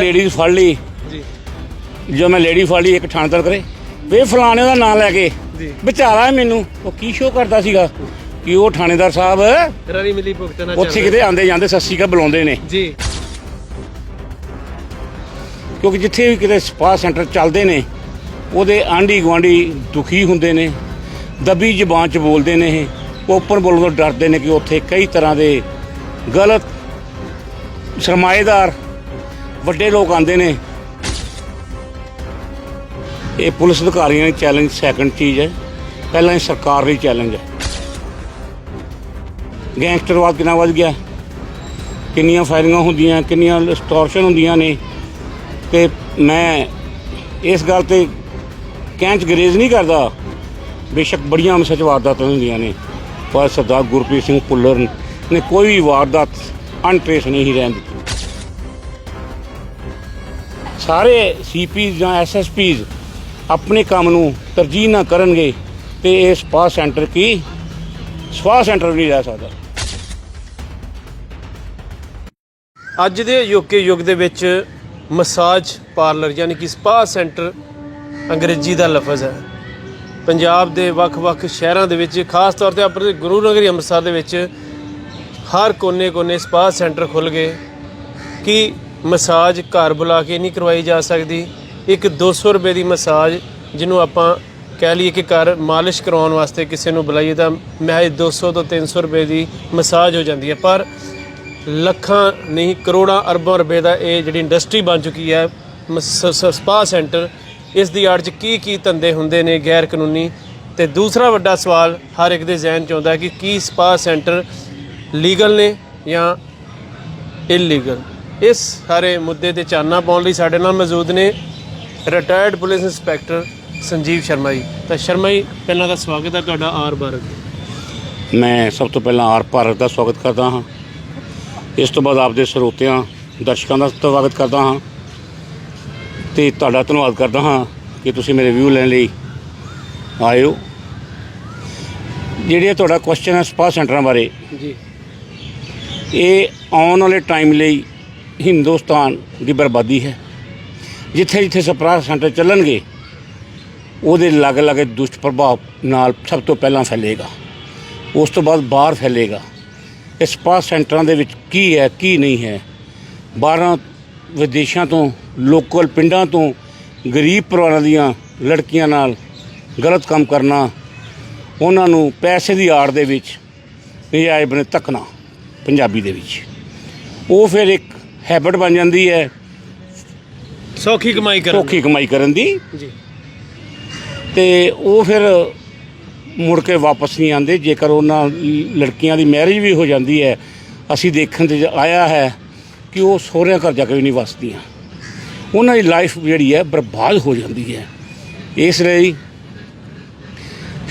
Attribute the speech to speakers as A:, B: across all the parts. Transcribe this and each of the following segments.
A: Ladies ਫੜ ਲਈ।
B: ਜੀ।
A: ਜੋ ਮੈਂ ਲੇਡੀ ਫੜ ਲਈ ਇੱਕ ਥਾਣੇਦਾਰ ਕਰੇ ਵੇ ਫਲਾਣੇ ਦਾ ਨਾਂ ਲੈ ਕੇ
B: ਜੀ।
A: ਵਿਚਾਰਾ ਮੈਨੂੰ। ਉਹ ਕੀ ਸ਼ੋਅ ਕਰਦਾ ਸੀਗਾ? ਕਿ ਉਹ ਥਾਣੇਦਾਰ ਸਾਹਿਬ
B: ਰਲੀ ਮਿਲੀ ਭੁਗਤਣਾ
A: ਉੱਥੇ ਕਿਤੇ ਆਂਦੇ ਜਾਂਦੇ ਸੱਸੀ ਕਾ ਬੁਲਾਉਂਦੇ ਨੇ।
B: ਜੀ।
A: ਕਿਉਂਕਿ ਜਿੱਥੇ ਵੀ ਕਿਤੇ ਸਪਾ ਸੈਂਟਰ ਚੱਲਦੇ ਨੇ ਉਹਦੇ ਆਂਢੀ ਗੁਆਂਢੀ ਦੁਖੀ ਹੁੰਦੇ ਨੇ ਦਬੀ ਜ਼ਬਾਨ ਚ ਬੋਲਦੇ ਨੇ ਇਹ। ਓਪਨ ਬੋਲਣ ਤੋਂ ਡਰਦੇ ਨੇ ਕਿ ਉੱਥੇ ਕਈ ਤਰ੍ਹਾਂ ਦੇ ਗਲਤ ਸਰਮਾਏਦਾਰ ਵੱਡੇ ਲੋਕ ਆਉਂਦੇ ਨੇ। ਇਹ ਪੁਲਿਸ ਅਧਿਕਾਰੀਆਂ ਲਈ ਚੈਲੰਜ ਸੈਕੰਡ ਚੀਜ਼ ਹੈ। ਪਹਿਲਾਂ ਇਹ ਸਰਕਾਰ ਲਈ ਚੈਲੰਜ ਹੈ। ਗੈਂਗਸਟਰਵਾਦ ਕਿੰਨਾ ਵੱਧ ਗਿਆ? ਕਿੰਨੀਆਂ ਫਾਇਰਿੰਗਾਂ ਹੁੰਦੀਆਂ, ਕਿੰਨੀਆਂ ਸਟੋਰਸ਼ਨ ਹੁੰਦੀਆਂ ਨੇ। ਤੇ ਮੈਂ ਇਸ ਗੱਲ ਤੇ ਕਹਿਣ ਚ ਗਰੇਜ਼ ਨਹੀਂ ਕਰਦਾ। ਬੇਸ਼ੱਕ ਬੜੀਆਂ ਸੱਚ ਵਾਰਦਾਤਾਂ ਹੁੰਦੀਆਂ ਨੇ। ਪਰ ਸਰਦਾਰ ਗੁਰਪ੍ਰੀਤ ਸਿੰਘ ਭੁੱਲਰ ਨੇ ਕੋਈ ਵੀ ਵਾਰਦਾਤ ਅਨਟ੍ਰੇਸ ਨਹੀਂ ਰਹਿਣ ਦਿੱਤੀ। ਸਾਰੇ ਸੀਪੀ ਜਾਂ ਐਸਐਸਪੀਜ਼ ਆਪਣੇ ਕੰਮ ਨੂੰ ਤਰਜੀਹ ਨਾ ਕਰਨਗੇ ਤੇ ਇਹ ਸਪਾ ਸੈਂਟਰ ਕੀ ਸਪਾ ਸੈਂਟਰ ਵੀ ਨਹੀਂ ਰਹਿ ਸਕਦਾ।
B: ਅੱਜ ਦੇ ਯੋਕੇ ਯੁੱਗ ਦੇ ਵਿੱਚ ਮਸਾਜ ਪਾਰਲਰ ਯਾਨੀ ਕਿ ਸਪਾ ਸੈਂਟਰ ਅੰਗਰੇਜ਼ੀ ਦਾ ਲਫ਼ਜ਼ ਹੈ। ਪੰਜਾਬ ਦੇ ਵੱਖ-ਵੱਖ ਸ਼ਹਿਰਾਂ ਦੇ ਵਿੱਚ ਖਾਸ ਤੌਰ ਤੇ ਆਪਣੇ ਗੁਰੂ ਨਗਰੀ ਅੰਮ੍ਰਿਤਸਰ ਦੇ ਵਿੱਚ ਹਰ ਕੋਨੇ-ਕੋਨੇ ਸਪਾ ਸੈਂਟਰ ਖੁੱਲ ਗਏ। ਕਿ ਮਸਾਜ ਘਰ ਬੁਲਾ ਕੇ ਨਹੀਂ ਕਰਵਾਈ ਜਾ ਸਕਦੀ। ਇੱਕ 200 ਰੁਪਏ ਦੀ ਮਸਾਜ, ਜਿਹਨੂੰ ਆਪਾਂ ਕਹਿ ਲਈਏ ਕਿ ਘਰ ਮਾਲਿਸ਼ ਕਰਵਾਉਣ ਵਾਸਤੇ ਕਿਸੇ ਨੂੰ ਬੁਲਾਈਏ ਤਾਂ ਮਹਿਜ 200 ਤੋਂ 300 ਰੁਪਏ ਦੀ ਮਸਾਜ ਹੋ ਜਾਂਦੀ ਹੈ। ਪਰ ਲੱਖਾਂ ਨਹੀਂ, ਕਰੋੜਾਂ ਅਰਬਾਂ ਰੁਪਏ ਦਾ ਇਹ ਜਿਹੜੀ ਇੰਡਸਟਰੀ ਬਣ ਚੁੱਕੀ ਹੈ ਮ- ਸ- ਸਪਾ ਸੈਂਟਰ, ਇਸ ਦੀ ਆੜ 'ਚ ਕੀ ਕੀ ਧੰਦੇ ਹੁੰਦੇ ਨੇ ਗੈਰ ਕਾਨੂੰਨੀ ਤੇ ਦੂਸਰਾ ਵੱਡਾ ਸਵਾਲ ਹਰ ਇੱਕ ਦੇ ਜ਼ਿਹਨ 'ਚ ਆਉਂਦਾ ਕਿ ਕੀ ਸਪਾ ਸੈਂਟਰ ਲੀਗਲ ਨੇ ਜਾਂ ਇਲੀਗਲ? ਇਸ ਸਾਰੇ ਮੁੱਦੇ ਤੇ ਚਾਨਣਾ ਪਾਉਣ ਲਈ ਸਾਡੇ ਨਾਲ ਮੌਜੂਦ ਨੇ retired police inspector Sanjeev Sharma ji. ਤਾਂ ਸ਼ਰਮਾ ਜੀ ਪਹਿਲਾਂ ਦਾ ਸਵਾਗਤ ਹੈ ਤੁਹਾਡਾ ਆਰ ਭਾਰਤ
A: ਮੈਂ ਸਭ ਤੋਂ ਪਹਿਲਾਂ ਆਰ ਭਾਰਤ ਦਾ ਸਵਾਗਤ ਕਰਦਾ ਹਾਂ। ਇਸ ਤੋਂ ਬਾਅਦ ਆਪਦੇ ਸਰੋਤਿਆਂ ਦਰਸ਼ਕਾਂ ਦਾ ਸਵਾਗਤ ਕਰਦਾ ਹਾਂ। ਤੇ ਤੁਹਾਡਾ ਧੰਨਵਾਦ ਕਰਦਾ ਹਾਂ ਕਿ ਤੁਸੀਂ ਮੇਰੇ ਵਿਊ ਲੈਣ ਲਈ ਆਏ ਹੋ। ਜਿਹੜੇ ਤੁਹਾਡਾ ਕੁਐਸਚਨ ਹੈ ਸਪਾ ਸੈਂਟਰਾਂ ਬਾਰੇ
B: ਜੀ।
A: ਇਹ ਆਉਣ ਵਾਲੇ ਟਾਈਮ ਲਈ ਹਿੰਦੁਸਤਾਨ ਦੀ ਬਰਬਾਦੀ ਹੈ। ਜਿੱਥੇ ਜਿੱਥੇ ਸਪਾ ਸੈਂਟਰ ਚੱਲਣਗੇ, ਉਹਦੇ ਅਲੱਗ-ਅਲੱਗ ਦੁਸ਼ਟ ਪ੍ਰਭਾਵ ਨਾਲ ਸਭ ਤੋਂ ਪਹਿਲਾਂ ਫੈਲੇਗਾ। ਉਸ ਤੋਂ ਬਾਅਦ ਬਾਹਰ ਫੈਲੇਗਾ। ਇਸ ਸਪਾ ਸੈਂਟਰਾਂ ਦੇ ਵਿੱਚ ਕੀ ਹੈ, ਕੀ ਨਹੀਂ ਹੈ? ਬਾਹਰਾਂ ਵਿਦੇਸ਼ਾਂ ਤੋਂ, ਲੋਕਲ ਪਿੰਡਾਂ ਤੋਂ ਗਰੀਬ ਪਰਿਵਾਰਾਂ ਦੀਆਂ ਲੜਕੀਆਂ ਨਾਲ ਗਲਤ ਕੰਮ ਕਰਨਾ, ਉਹਨਾਂ ਨੂੰ ਪੈਸੇ ਦੀ ਆੜ ਦੇ ਵਿੱਚ ਨਜਾਇਜ਼ ਬਣੇ ਤੱਕਣਾ ਪੰਜਾਬੀ ਦੇ ਵਿੱਚ। ਉਹ ਫਿਰ ਇੱਕ ਹੈਬਿਟ ਬਣ ਜਾਂਦੀ ਹੈ।
B: ਸੌਖੀ ਕਮਾਈ ਕਰਨ
A: ਧੋਖੀ ਕਮਾਈ ਕਰਨ ਦੀ।
B: ਜੀ।
A: ਤੇ ਉਹ ਫਿਰ ਮੁੜ ਕੇ ਵਾਪਸ ਨਹੀਂ ਆਉਂਦੇ। ਜੇਕਰ ਉਹਨਾਂ ਲੜਕੀਆਂ ਦੀ ਮੈਰਿਜ ਵੀ ਹੋ ਜਾਂਦੀ ਹੈ ਅਸੀਂ ਦੇਖਣ ਤੇ ਆਇਆ ਹੈ ਕਿ ਉਹ ਸਹੁਰਿਆਂ ਘਰ ਜਾ ਕੇ ਵੀ ਨਹੀਂ ਵਸਦੀਆਂ। ਉਹਨਾਂ ਦੀ ਲਾਈਫ ਜਿਹੜੀ ਹੈ ਬਰਬਾਦ ਹੋ ਜਾਂਦੀ ਹੈ। ਇਸ ਲਈ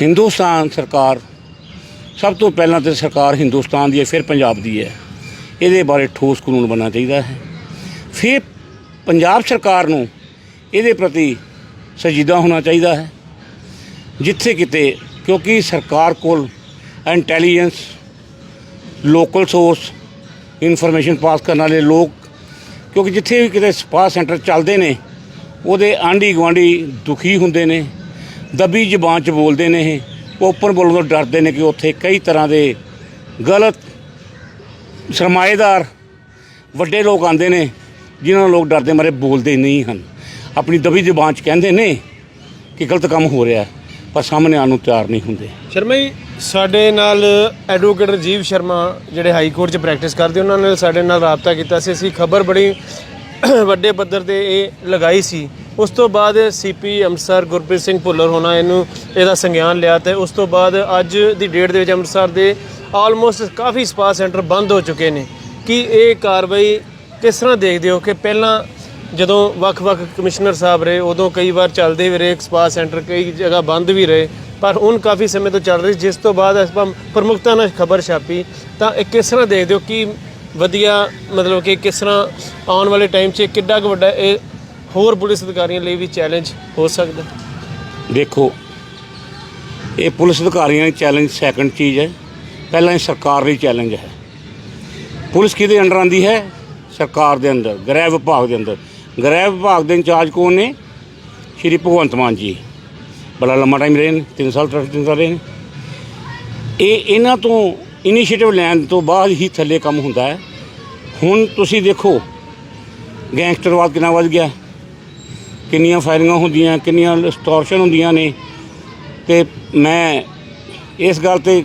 A: ਹਿੰਦੁਸਤਾਨ ਸਰਕਾਰ ਸਭ ਤੋਂ ਪਹਿਲਾਂ ਤੇ ਸਰਕਾਰ ਹਿੰਦੁਸਤਾਨ ਦੀ ਹੈ ਫਿਰ ਪੰਜਾਬ ਦੀ ਹੈ। ਇਹਦੇ ਬਾਰੇ ਠੋਸ ਕਾਨੂੰਨ ਬਣਨਾ ਚਾਹੀਦਾ ਹੈ। ਫਿਰ ਪੰਜਾਬ ਸਰਕਾਰ ਨੂੰ ਇਹਦੇ ਪ੍ਰਤੀ ਸਜੀਦਾ ਹੋਣਾ ਚਾਹੀਦਾ ਹੈ। ਜਿੱਥੇ ਕਿਤੇ, ਕਿਉਂਕਿ ਸਰਕਾਰ ਕੋਲ intelligence local source information pass ਕਰਨ ਵਾਲੇ ਲੋਕ, ਕਿਉਂਕਿ ਜਿੱਥੇ ਵੀ ਕਿਤੇ ਸਪਾ ਸੈਂਟਰ ਚੱਲਦੇ ਨੇ, ਉਹਦੇ ਆਂਢੀ ਗੁਆਂਢੀ ਦੁਖੀ ਹੁੰਦੇ ਨੇ, ਦਬੀ ਜ਼ਬਾਨ ਚ ਬੋਲਦੇ ਨੇ ਇਹ ਓਪਨ ਬੋਲਣ ਤੋਂ ਡਰਦੇ ਨੇ ਕਿ ਉੱਥੇ ਕਈ ਤਰ੍ਹਾਂ ਦੇ ਗਲਤ ਸਰਮਾਏਦਾਰ ਵੱਡੇ ਲੋਕ ਆਂਦੇ ਨੇ, ਜਿਨ੍ਹਾਂ ਨੂੰ ਲੋਕ ਡਰਦੇ ਮਾਰੇ ਬੋਲਦੇ ਨਹੀਂ ਹਨ। ਆਪਣੀ ਦਬੀ ਜ਼ਬਾਨ ਚ ਕਹਿੰਦੇ ਨੇ ਕਿ ਗਲਤ ਕੰਮ ਹੋ ਰਿਹਾ ਪਰ ਸਾਹਮਣੇ ਆਉਣ ਨੂੰ ਤਿਆਰ ਨਹੀਂ ਹੁੰਦੇ।
B: ਸ਼ਰਮਾ ਜੀ, ਸਾਡੇ ਨਾਲ ਐਡਵੋਕੇਟ ਰਜੀਵ ਸ਼ਰਮਾ ਜਿਹੜੇ ਹਾਈ ਕੋਰਟ 'ਚ ਪ੍ਰੈਕਟਿਸ ਕਰਦੇ, ਉਹਨਾਂ ਨੇ ਸਾਡੇ ਨਾਲ ਰਾਬਤਾ ਕੀਤਾ ਸੀ। ਅਸੀਂ ਖਬਰ ਬੜੀ ਵੱਡੇ ਪੱਧਰ ਤੇ ਇਹ ਲਗਾਈ ਸੀ। ਉਸ ਤੋਂ ਬਾਅਦ ਸੀਪੀ ਅੰਮ੍ਰਿਤਸਰ ਗੁਰਪ੍ਰੀਤ ਸਿੰਘ ਭੁੱਲਰ ਹੋਣਾ ਇਹਨੂੰ, ਇਹਦਾ ਸੰਗਿਆਨ ਲਿਆ ਤੇ ਉਸ ਤੋਂ ਬਾਅਦ ਅੱਜ ਦੀ ਡੇਟ ਦੇ ਵਿੱਚ ਅੰਮ੍ਰਿਤਸਰ ਦੇ ਆਲਮੋਸਟ ਕਾਫੀ ਸਪਾ ਸੈਂਟਰ ਬੰਦ ਹੋ ਚੁੱਕੇ ਨੇ। ਕੀ ਇਹ ਕਾਰਵਾਈ ਕਿਸ ਤਰ੍ਹਾਂ ਦੇਖਦੇ ਹੋ ਕਿ ਪਹਿਲਾਂ ਜਦੋਂ ਵੱਖ-ਵੱਖ ਕਮਿਸ਼ਨਰ ਸਾਹਿਬ ਰਹੇ, ਉਦੋਂ ਕਈ ਵਾਰ ਚੱਲਦੇ ਵੀ ਰਹੇ ਸਪਾ ਸੈਂਟਰ ਕਈ ਜਗ੍ਹਾ ਬੰਦ ਵੀ ਰਹੇ, ਪਰ ਹੁਣ ਕਾਫੀ ਸਮੇਂ ਤੋਂ ਚੱਲ ਰਹੀ, ਜਿਸ ਤੋਂ ਬਾਅਦ ਆਪਾਂ ਪ੍ਰਮੁਖਤਾ ਨਾਲ ਖਬਰ ਛਾਪੀ, ਤਾਂ ਇਹ ਕਿਸ ਤਰ੍ਹਾਂ ਦੇਖਦੇ ਹੋ ਕਿ ਵਧੀਆ, ਮਤਲਬ ਕਿ ਕਿਸ ਤਰ੍ਹਾਂ ਆਉਣ ਵਾਲੇ ਟਾਈਮ 'ਚ ਕਿੱਡਾ ਕੁ ਵੱਡਾ ਇਹ ਹੋਰ ਪੁਲਿਸ ਅਧਿਕਾਰੀਆਂ ਲਈ ਵੀ ਚੈਲੰਜ ਹੋ ਸਕਦਾ?
A: ਦੇਖੋ, ਇਹ ਪੁਲਿਸ ਅਧਿਕਾਰੀਆਂ ਦੀ ਚੈਲੰਜ ਸੈਕੰਡ ਚੀਜ਼ ਹੈ। ਪਹਿਲਾਂ ਇਹ ਸਰਕਾਰ ਲਈ ਚੈਲੰਜ ਹੈ। ਪੁਲਿਸ ਕਿਹਦੇ ਅੰਡਰ ਆਂਦੀ ਹੈ? ਸਰਕਾਰ ਦੇ ਅੰਦਰ, ਗ੍ਰਹਿ ਵਿਭਾਗ ਦੇ ਅੰਦਰ। ਗ੍ਰਹਿ ਵਿਭਾਗ ਦੇ ਇੰਚਾਰਜ ਕੌਣ ਨੇ? ਸ਼੍ਰੀ ਭਗਵੰਤ ਮਾਨ ਜੀ। ਬੜਾ ਲੰਮਾ ਟਾਈਮ ਰਹੇ ਨੇ 3 ਸਾਲ ਤੱਕ ਤਿੰਨ ਸਾਲ ਰਹੇ ਨੇ। ਇਹ ਇਹਨਾਂ ਤੋਂ ਇਨੀਸ਼ੀਏਟਿਵ ਲੈਣ ਤੋਂ ਬਾਅਦ ਹੀ ਥੱਲੇ ਕੰਮ ਹੁੰਦਾ ਹੈ। ਹੁਣ ਤੁਸੀਂ ਦੇਖੋ, ਗੈਂਗਸਟਰਵਾਦ ਕਿੰਨਾ ਵੱਧ ਗਿਆ। ਕਿੰਨੀਆਂ ਫਾਇਰਿੰਗਾਂ ਹੁੰਦੀਆਂ, ਕਿੰਨੀਆਂ ਸਟੋਰਸ਼ਨ ਹੁੰਦੀਆਂ ਨੇ। ਤੇ ਮੈਂ ਇਸ ਗੱਲ ਤੇ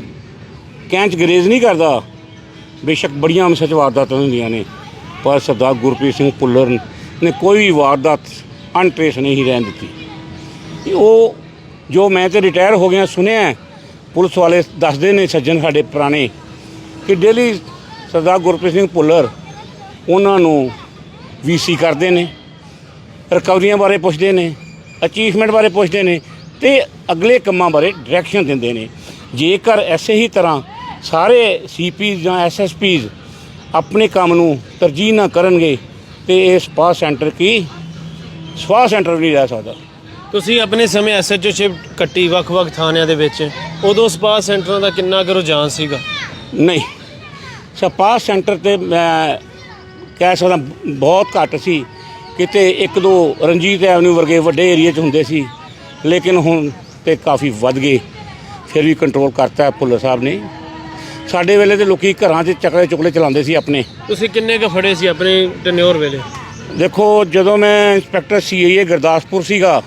A: ਕਹਿਣ 'ਚ ਗਰੇਜ਼ ਨਹੀਂ ਕਰਦਾ। ਬੇਸ਼ੱਕ ਬੜੀਆਂ ਅਮਸਚ ਵਾਰਦਾਤਾਂ ਹੁੰਦੀਆਂ ਨੇ, ਪਰ ਸਰਦਾਰ ਗੁਰਪ੍ਰੀਤ ਸਿੰਘ ਭੁੱਲਰ ਨੇ ਕੋਈ ਵੀ ਵਾਰਦਾਤ ਅਨਟ੍ਰੇਸ ਨਹੀਂ ਰਹਿਣ ਦਿੱਤੀ। ਉਹ ਜੋ ਮੈਂ ਤੇ ਰਿਟਾਇਰ ਹੋ ਗਿਆ ਸੁਣਿਆ ਪੁਲਿਸ ਵਾਲੇ ਦੱਸਦੇ ਨੇ ਸੱਜਣ ਸਾਡੇ ਪੁਰਾਣੇ, ਕਿ ਡੇਲੀ ਸਰਦਾਰ ਗੁਰਪ੍ਰੀਤ ਸਿੰਘ ਭੁੱਲਰ ਉਹਨਾਂ ਨੂੰ ਵੀਸੀ ਕਰਦੇ ਨੇ ਰਿਕਵਰੀਆਂ ਬਾਰੇ ਪੁੱਛਦੇ ਨੇ ਅਚੀਵਮੈਂਟ ਬਾਰੇ ਪੁੱਛਦੇ ਨੇ ਤੇ ਅਗਲੇ ਕੰਮਾਂ ਬਾਰੇ ਡਾਇਰੈਕਸ਼ਨ ਦਿੰਦੇ ਨੇ। ਜੇਕਰ ਐਸੇ ਹੀ ਤਰ੍ਹਾਂ ਸਾਰੇ ਸੀਪੀ ਜਾਂ ਐਸਐਸਪੀਜ਼ ਆਪਣੇ ਕੰਮ ਨੂੰ ਤਰਜੀਹ ਨਾ ਕਰਨਗੇ ਤੇ ਇਹ ਸਪਾ ਸੈਂਟਰ ਕੀ ਸਪਾ ਸੈਂਟਰ ਵੀ ਨਹੀਂ ਰਹਿ ਸਕਦਾ।
B: ਤੁਸੀਂ ਆਪਣੇ ਸਮੇਂ ਐਸਐਚਓ ਸ਼ਿਪ ਕੱਟੀ ਵੱਖ-ਵੱਖ ਥਾਣਿਆਂ ਦੇ ਵਿੱਚ ਉਦੋਂ ਸਪਾ ਸੈਂਟਰਾਂ ਦਾ ਕਿੰਨਾ ਕੁ ਰੁਝਾਨ ਸੀਗਾ?
A: ਨਹੀਂ। ਸਪਾ ਸੈਂਟਰ ਤੇ ਮੈਂ ਕਹਿ ਸਕਦਾ ਬਹੁਤ ਘੱਟ ਸੀ। ਕਿਤੇ ਇੱਕ ਦੋ ਰਣਜੀਤ ਐਵਨਿਊ ਵਰਗੇ ਵੱਡੇ ਏਰੀਆ 'ਚ ਹੁੰਦੇ ਸੀ ਲੇਕਿਨ ਹੁਣ ਤੇ ਕਾਫੀ ਵੱਧ ਗਏ। ਫਿਰ ਵੀ ਕੰਟਰੋਲ ਕਰਤਾ ਹੈ ਭੁੱਲਰ ਸਾਹਿਬ ਨੇ। ਸਾਡੇ ਵੇਲੇ ਤੇ ਲੋਕੀ ਘਰਾਂ 'ਚ ਚੱਕਲੇ ਚੁਕਲੇ ਚਲਾਉਂਦੇ ਸੀ ਆਪਣੇ।
B: ਤੁਸੀਂ ਕਿੰਨੇ ਕੁ ਫੜੇ ਸੀ ਆਪਣੇ ਟੈਨਿਓਰ ਵੇਲੇ?
A: ਦੇਖੋ ਜਦੋਂ ਮੈਂ ਇੰਸਪੈਕਟਰ ਸੀਆਈਏ ਗੁਰਦਾਸਪੁਰ ਸੀਗਾ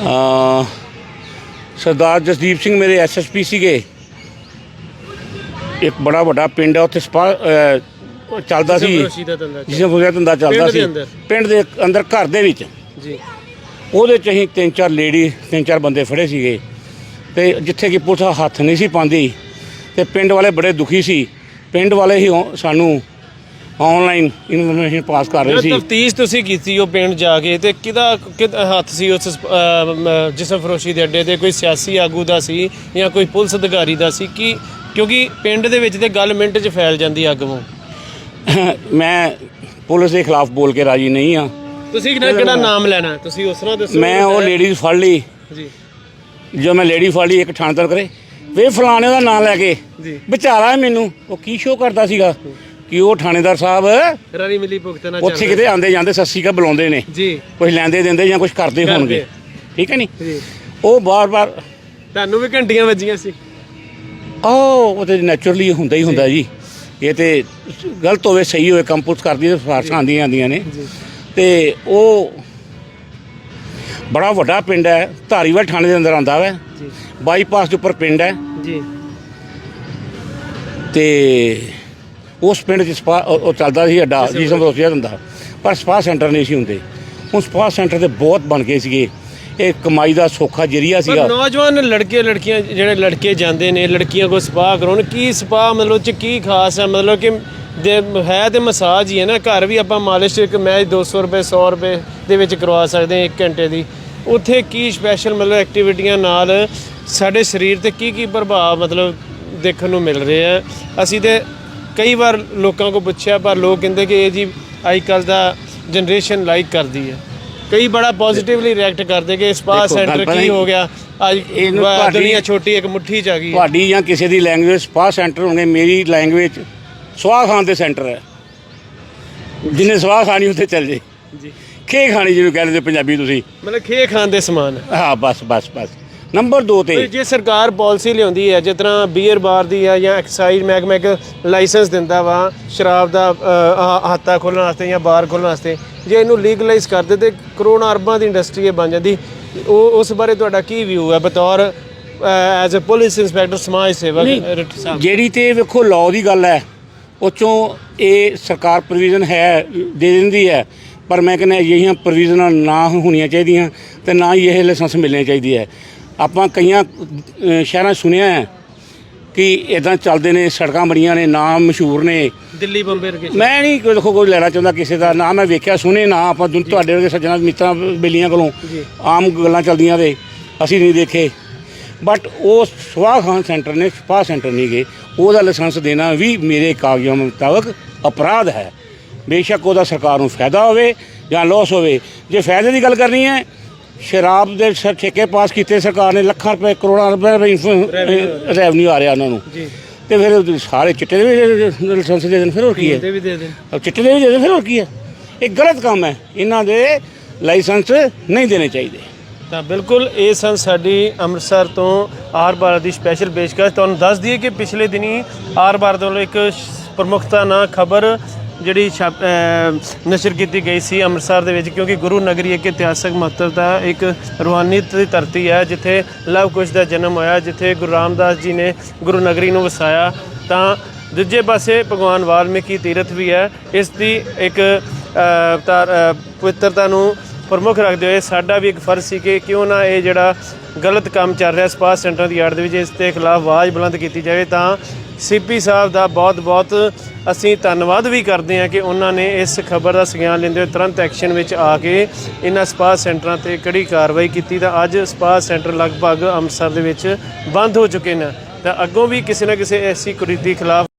A: ਅ ਸਰਦਾਰ ਜਸਦੀਪ ਸਿੰਘ ਮੇਰੇ ਐਸਐਸਪੀ ਸੀਗੇ। ਇੱਕ ਬੜਾ ਵੱਡਾ ਪਿੰਡ ਹੈ ਉੱਥੇ ਸਪਾ ਚੱਲਦਾ ਸੀ। ਜਿਸੇ ਫੁਜ਼ਿਆ ਧੰਦਾ ਚੱਲਦਾ ਸੀ? ਪਿੰਡ ਦੇ ਅੰਦਰ ਘਰ ਦੇ ਵਿੱਚ।
B: ਜੀ।
A: ਉਹਦੇ ਚ ਅਸੀਂ ਤਿੰਨ ਚਾਰ ਲੇਡੀ ਤਿੰਨ ਚਾਰ ਬੰਦੇ ਫੜੇ ਸੀਗੇ। ਤੇ ਜਿੱਥੇ ਕਿ ਪੁਲਿਸ ਹੱਥ ਨਹੀਂ ਸੀ ਪਾਉਂਦੀ ਤੇ ਪਿੰਡ ਵਾਲੇ ਬੜੇ ਦੁਖੀ ਸੀ। ਪਿੰਡ ਵਾਲੇ ਹੀ ਸਾਨੂੰ ਆਨਲਾਈਨ ਇਨਫੋਰਮੇਸ਼ਨ ਪਾਸ ਕਰ ਰਹੇ ਸੀ।
B: ਤਫਤੀਸ਼ ਤੁਸੀਂ ਕੀਤੀ ਉਹ ਪਿੰਡ ਜਾ ਕੇ ਤੇ ਕਿਹਦਾ ਕਿਹਦਾ ਹੱਥ ਸੀ ਉਸ ਜਿਸਮ ਫਰੋਸ਼ੀ ਦੇ ਅੱਡੇ ਤੇ? ਕੋਈ ਸਿਆਸੀ ਆਗੂ ਦਾ ਸੀ ਜਾਂ ਕੋਈ ਪੁਲਿਸ ਅਧਿਕਾਰੀ ਦਾ ਸੀ? ਕਿ ਕਿਉਂਕਿ ਪਿੰਡ ਦੇ ਵਿੱਚ ਤੇ ਗੱਲ ਮਿੰਟ 'ਚ ਫੈਲ ਜਾਂਦੀ ਅੱਗ ਵਾਂਗ।
A: ਮੈਂ ਪੁਲਿਸ ਦੇ ਖਿਲਾਫ ਬੋਲ ਕੇ ਰਾਜੀ ਨਹੀਂ ਆ
B: ਤੁਸੀਂ ਕਿਹੜਾ ਕਿਹੜਾ ਨਾਮ ਲੈਣਾ? ਤੁਸੀਂ ਉਸ ਤਰ੍ਹਾਂ ਦੱਸੋ।
A: ਮੈਂ ਉਹ ਲੇਡੀਜ਼ ਫੜ ਲਈ।
B: ਜੀ।
A: ਜੋ ਮੈਂ ਲੇਡੀ ਫੜ ਲਈ ਇੱਕ ਥਾਣੇਦਾਰ ਕਰੇ। ਵੇ ਫਲਾਣੇ ਦਾ ਨਾਂ ਲੈ ਕੇ
B: ਜੀ।
A: ਵਿਚਾਰਾ ਮੈਨੂੰ। ਉਹ ਕੀ ਸ਼ੋਅ ਕਰਦਾ ਸੀਗਾ? ਕਿ ਉਹ ਥਾਣੇਦਾਰ ਸਾਹਿਬ
B: ਰਲੀ ਮਿਲੀ ਭੁਗਤਣਾ
A: ਉੱਥੇ ਕਿਤੇ ਆਂਦੇ ਜਾਂਦੇ ਸੱਸੀ ਕਾ ਬੁਲਾਉਂਦੇ ਨੇ।
B: ਜੀ।
A: ਕੁਝ ਲੈਂਦੇ ਦਿੰਦੇ ਜਾਂ ਕੁਝ ਕਰਦੇ। ਹੋਣਗੇ। ਠੀਕ ਹੈ ਨਹੀਂ
B: ਜੀ।
A: ਉਹ ਬਾਰ-ਬਾਰ
B: ਤੁਹਾਨੂੰ ਵੀ ਘੰਟੀਆਂ ਵੱਜੀਆਂ ਸੀ।
A: ਉਹ ਉਹ ਤੇ ਨੇਚਰਲੀ ਹੁੰਦਾ ਹੀ ਹੁੰਦਾ ਜੀ। ਇਹ ਤੇ ਗਲਤ ਹੋਵੇ ਸਹੀ ਹੋਵੇ ਪੁਲਿਸ ਕਰਦੀ ਤੇ ਸਿਫਾਰਸ਼ਾਂ ਆਉਂਦੀਆਂ ਆਉਂਦੀਆਂ ਨੇ।
B: ਜੀ।
A: ਤੇ ਉਹ ਬੜਾ ਵੱਡਾ ਪਿੰਡ ਹੈ ਧਾਰੀਵਾਲ ਥਾਣੇ ਦੇ ਅੰਦਰ ਆਉਂਦਾ ਹੈ
B: ਜੀ।
A: ਬਾਈਪਾਸ ਦੇ ਉੱਪਰ ਪਿੰਡ ਹੈ।
B: ਜੀ।
A: ਤੇ ਉਸ ਪਿੰਡ 'ਚ ਸਪਾ ਉਹ ਉਹ ਚੱਲਦਾ ਸੀ ਅੱਡਾ ਜਿਸ ਨੂੰ ਰੋਸਿਆ ਹੁੰਦਾ। ਪਰ ਸਪਾ ਸੈਂਟਰ ਨਹੀਂ ਸੀ ਹੁੰਦੇ। ਹੁਣ ਸਪਾ ਸੈਂਟਰ ਤੇ ਬਹੁਤ ਬਣ ਗਏ ਸੀਗੇ। ਇਹ ਕਮਾਈ ਦਾ ਸੌਖਾ ਜਰੀਆ
B: ਪਰ
A: ਸੀਗਾ।
B: ਨੌਜਵਾਨ ਲੜਕੇ ਲੜਕੀਆਂ ਜਿਹੜੇ ਲੜਕੇ ਜਾਂਦੇ ਨੇ ਲੜਕੀਆਂ ਕੋ ਸਪਾ ਕਰਾਉਣ ਕੀ ਸਪਾ ਮਤਲਬ ਚ ਕੀ ਖਾਸ ਹੈ? ਮਤਲਬ ਕਿ ਦੇ ਹੈ ਤੇ ਮਸਾਜ ਹੀ ਹੈ ਨਾ ਘਰ ਵੀ ਆਪਾਂ ਮਾਲਿਸ਼ ਇੱਕ ਮੈਚ 200 ਰੁਪਏ 100 ਰੁਪਏ ਦੇ ਵਿੱਚ ਕਰਵਾ ਸਕਦੇ ਹਾਂ 1 ਘੰਟੇ ਦੀ। ਉੱਥੇ ਕੀ ਸਪੈਸ਼ਲ ਮਤਲਬ ਐਕਟੀਵਿਟੀਆਂ ਨਾਲ ਸਾਡੇ ਸਰੀਰ ਤੇ ਕੀ ਕੀ ਪ੍ਰਭਾਵ ਮਤਲਬ ਦੇਖਣ ਨੂੰ ਮਿਲ ਰਹੇ ਆ? ਅਸੀਂ ਤੇ ਕਈ ਵਾਰ ਲੋਕਾਂ ਕੋ ਪੁੱਛਿਆ ਪਰ ਲੋਕ ਕਹਿੰਦੇ ਕਿ ਇਹ ਜੀ ਅੱਜ ਕੱਲ ਦਾ ਜਨਰੇਸ਼ਨ ਲਾਈਕ ਕਰਦੀ ਹੈ। ਕਈ ਬੜਾ ਪੋਜ਼ਿਟਿਵਲੀ ਰਿਐਕਟ ਕਰਦੇ ਕਿ ਸਪਾ ਸੈਂਟਰ ਕੀ ਹੋ ਗਿਆ? ਅੱਜ ਦੁਨੀਆ ਛੋਟੀ ਇੱਕ ਮੁੱਠੀ ਚ ਆ ਗਈ।
A: ਤੁਹਾਡੀ ਜਾਂ ਕਿਸੇ ਦੀ ਲੈਂਗੁਏਜ ਸਪਾ ਸੈਂਟਰ ਹੋਣਗੇ ਮੇਰੀ ਲੈਂਗੁਏਜ ਸਵਾਹ ਖਾਨ ਦੇ ਸੈਂਟਰ ਹੈ। ਜਿੰਨੇ ਸਵਾਹ ਖਾਣੀ ਉੱਥੇ ਚੱਲ ਜੇ।
B: ਜੀ।
A: ਖੇ ਖਾਣੀ ਜਿਹਨੂੰ ਕਹਿੰਦੇ ਹੋ ਪੰਜਾਬੀ ਤੁਸੀਂ।
B: ਮਤਲਬ ਖੇ ਖਾਨ ਦੇ ਸਮਾਨ। ਹੈ।
A: ਬਸ ਬਸ ਬਸ। ਨੰਬਰ 2 ਤੇ।
B: ਜੇ ਸਰਕਾਰ ਪਾਲਿਸੀ ਲਿਆਉਂਦੀ ਹੈ ਜਿਸ ਤਰ੍ਹਾਂ ਬੀਅਰ ਬਾਰ ਦੀ ਆ ਜਾਂ ਐਕਸਾਈਜ਼ ਮਹਿਕਮਾ ਇੱਕ ਲਾਇਸੈਂਸ ਦਿੰਦਾ ਵਾ ਸ਼ਰਾਬ ਦਾ ਹਾਤਾ ਖੋਲ੍ਹਣ ਵਾਸਤੇ ਜਾਂ ਬਾਰ ਖੋਲ੍ਹਣ ਵਾਸਤੇ ਜੇ ਇਹਨੂੰ ਲੀਗਲਾਈਜ਼ ਕਰਦੇ ਤੇ ਕਰੋੜਾਂ ਅਰਬਾਂ ਦੀ ਇੰਡਸਟਰੀ ਇਹ ਬਣ ਜਾਂਦੀ। ਉਹ ਉਸ ਬਾਰੇ ਤੁਹਾਡਾ ਕੀ ਵਿਊ ਹੈ? ਬਤੌਰ ਐਜ਼ ਅ ਪੁਲਿਸ ਇੰਸਪੈਕਟਰ ਸਮਾਜ ਸੇਵਕ ਸਾਹਿਬ।
A: ਜਿਹੜੀ ਤੇ ਵੇਖੋ ਲਾਅ ਦੀ ਗੱਲ ਹੈ ਉਹ 'ਚੋਂ ਇਹ ਸਰਕਾਰ ਪ੍ਰੋਵੀਜ਼ਨ ਹੈ ਦੇ ਦਿੰਦੀ ਹੈ ਪਰ ਮੈਂ ਕਹਿੰਦਾ ਅਜਿਹੀਆਂ ਪ੍ਰੋਵੀਜ਼ਨਾਂ ਨਾ ਹੋਣੀਆਂ ਚਾਹੀਦੀਆਂ ਤੇ ਨਾ ਹੀ ਇਹ ਲਾਇਸੈਂਸ ਮਿਲਣੇ ਚਾਹੀਦੀ ਹੈ ਆਪਾਂ ਕਈਆਂ ਸ਼ਹਿਰਾਂ ਸੁਣਿਆ ਹੈ ਕਿ ਇਦਾਂ ਚੱਲਦੇ ਨੇ ਸੜਕਾਂ ਬੜੀਆਂ ਨੇ ਨਾਮ ਮਸ਼ਹੂਰ ਨੇ।
B: ਦਿੱਲੀ ਬੰਬੇ ਰਕੇ
A: ਮੈਂ ਨਹੀਂ ਕੋਈ ਦੇਖੋ ਕੋਈ ਲੈਣਾ ਚਾਹੁੰਦਾ ਕਿਸੇ ਦਾ ਨਾ ਮੈਂ ਵੇਖਿਆ ਸੁਣੇ ਨਾ ਆਪਾਂ ਤੁਹਾਡੇ ਵਰਗੇ ਸੱਜਣਾ ਮਿੱਤਰਾਂ ਬੇਲੀਆਂ ਕੋਲੋਂ। ਆਮ ਗੱਲਾਂ ਚੱਲਦੀਆਂ ਤੇ ਅਸੀਂ ਨਹੀਂ ਦੇਖੇ। ਬਟ ਉਹ ਸਵਾਹ ਖਾਨ ਸੈਂਟਰ ਨੇ ਸਪਾ ਸੈਂਟਰ ਨਹੀਂ ਗਏ। ਉਹਦਾ ਲਾਇਸੈਂਸ ਦੇਣਾ ਵੀ ਮੇਰੇ ਕਾਗਜ਼ਾਂ ਮੁਤਾਬਕ ਅਪਰਾਧ ਹੈ। ਬੇਸ਼ੱਕ ਉਹਦਾ ਸਰਕਾਰ ਨੂੰ ਫਾਇਦਾ ਹੋਵੇ ਜਾਂ ਲਾਸ ਹੋਵੇ। ਜੇ ਫਾਇਦੇ ਦੀ ਗੱਲ ਕਰਨੀ ਹੈ ਸ਼ਰਾਬ ਦੇ ਠੇਕੇ ਪਾਸ ਕੀਤੇ ਸਰਕਾਰ ਨੇ ਲੱਖਾਂ ਰੁਪਏ ਕਰੋੜਾਂ ਰੁਪਏ ਰੈਵਨਿਊ ਆ ਰਿਹਾ ਉਹਨਾਂ ਨੂੰ।
B: ਜੀ।
A: ਤੇ ਫਿਰ ਸਾਰੇ ਚਿੱਟੇ ਦੇ ਵੀ ਲਾਇਸੈਂਸ ਦੇ ਦੇਣ ਫਿਰ ਹੋਰ ਕੀ ਹੈ?
B: ਤੇ ਵੀ ਦੇ ਦੇਣ।
A: ਚਿੱਟੇ ਦੇ ਵੀ ਦੇ ਦੇ ਫਿਰ ਹੋਰ ਕੀ ਹੈ? ਇਹ ਗਲਤ ਕੰਮ ਹੈ। ਇਹਨਾਂ ਦੇ ਲਾਇਸੈਂਸ ਨਹੀਂ ਦੇਣੇ ਚਾਹੀਦੇ।
B: ਤਾਂ ਬਿਲਕੁਲ ਇਹ ਸਨ ਸਾਡੀ ਅੰਮ੍ਰਿਤਸਰ ਤੋਂ ਆਰ ਬਾਰ ਦੀ ਸਪੈਸ਼ਲ ਪੇਸ਼ਕਸ਼। ਤੁਹਾਨੂੰ ਦੱਸ ਦਈਏ ਕਿ ਪਿਛਲੇ ਦਿਨੀ ਆਰ ਬਾਰ ਦੇ ਵੱਲੋਂ ਇੱਕ ਸ਼- ਪ੍ਰਮੁਖਤਾ ਨਾਲ ਖਬਰ ਜਿਹੜੀ ਛਾਪ- ਨਸ਼ਰ ਕੀਤੀ ਗਈ ਸੀ ਅੰਮ੍ਰਿਤਸਰ ਦੇ ਵਿੱਚ ਕਿਉਂਕਿ ਗੁਰੂ ਨਗਰੀ ਇੱਕ ਇਤਿਹਾਸਕ ਮਹੱਤਵਤਾ ਇੱਕ ਰੂਹਾਨੀਤ ਦੀ ਧਰਤੀ ਹੈ ਜਿੱਥੇ ਲਵ ਕੁਸ਼ ਦਾ ਜਨਮ ਹੋਇਆ ਜਿੱਥੇ ਗੁਰੂ ਰਾਮਦਾਸ ਜੀ ਨੇ ਗੁਰੂ ਨਗਰੀ ਨੂੰ ਵਸਾਇਆ। ਤਾਂ ਦੂਜੇ ਪਾਸੇ ਭਗਵਾਨ ਵਾਲਮੀਕੀ ਤੀਰਥ ਵੀ ਹੈ। ਇਸ ਦੀ ਇੱਕ ਅਹ, ਧਾਰ- ਪਵਿੱਤਰਤਾ ਨੂੰ ਪ੍ਰਮੁੱਖ ਰੱਖਦੇ ਹੋਏ ਸਾਡਾ ਵੀ ਇੱਕ ਫਰਜ਼ ਸੀ ਕਿ ਕਿਉਂ ਨਾ ਇਹ ਜਿਹੜਾ ਗਲਤ ਕੰਮ ਚੱਲ ਰਿਹਾ ਸਪਾ ਸੈਂਟਰ ਦੀ ਆੜ ਦੇ ਵਿੱਚ, ਇਸ ਦੇ ਖਿਲਾਫ ਆਵਾਜ਼ ਬੁਲੰਦ ਕੀਤੀ ਜਾਵੇ ਤਾਂ ਸੀਪੀ ਸਾਹਿਬ ਦਾ ਬਹੁਤ-ਬਹੁਤ ਅਸੀਂ ਧੰਨਵਾਦ ਵੀ ਕਰਦੇ ਹਾਂ ਕਿ ਉਹਨਾਂ ਨੇ ਇਸ ਖਬਰ ਦਾ ਸੰਗਿਆਨ ਲੈਂਦੇ ਹੋਏ ਤੁਰੰਤ ਐਕਸ਼ਨ ਵਿੱਚ ਆ ਕੇ ਇਹਨਾਂ ਸਪਾ ਸੈਂਟਰਾਂ ਤੇ ਕੜੀ ਕਾਰਵਾਈ ਕੀਤੀ ਤਾਂ ਅੱਜ ਸਪਾ ਸੈਂਟਰ ਲਗਭਗ ਅੰਮ੍ਰਿਤਸਰ ਦੇ ਵਿੱਚ ਬੰਦ ਹੋ ਚੁੱਕੇ ਨੇ। ਤਾਂ ਅੱਗੋਂ ਵੀ ਕਿਸੇ ਨਾ ਕਿਸੇ ਐਸੀ ਕੁਰੀਤੀ ਖਿਲਾਫ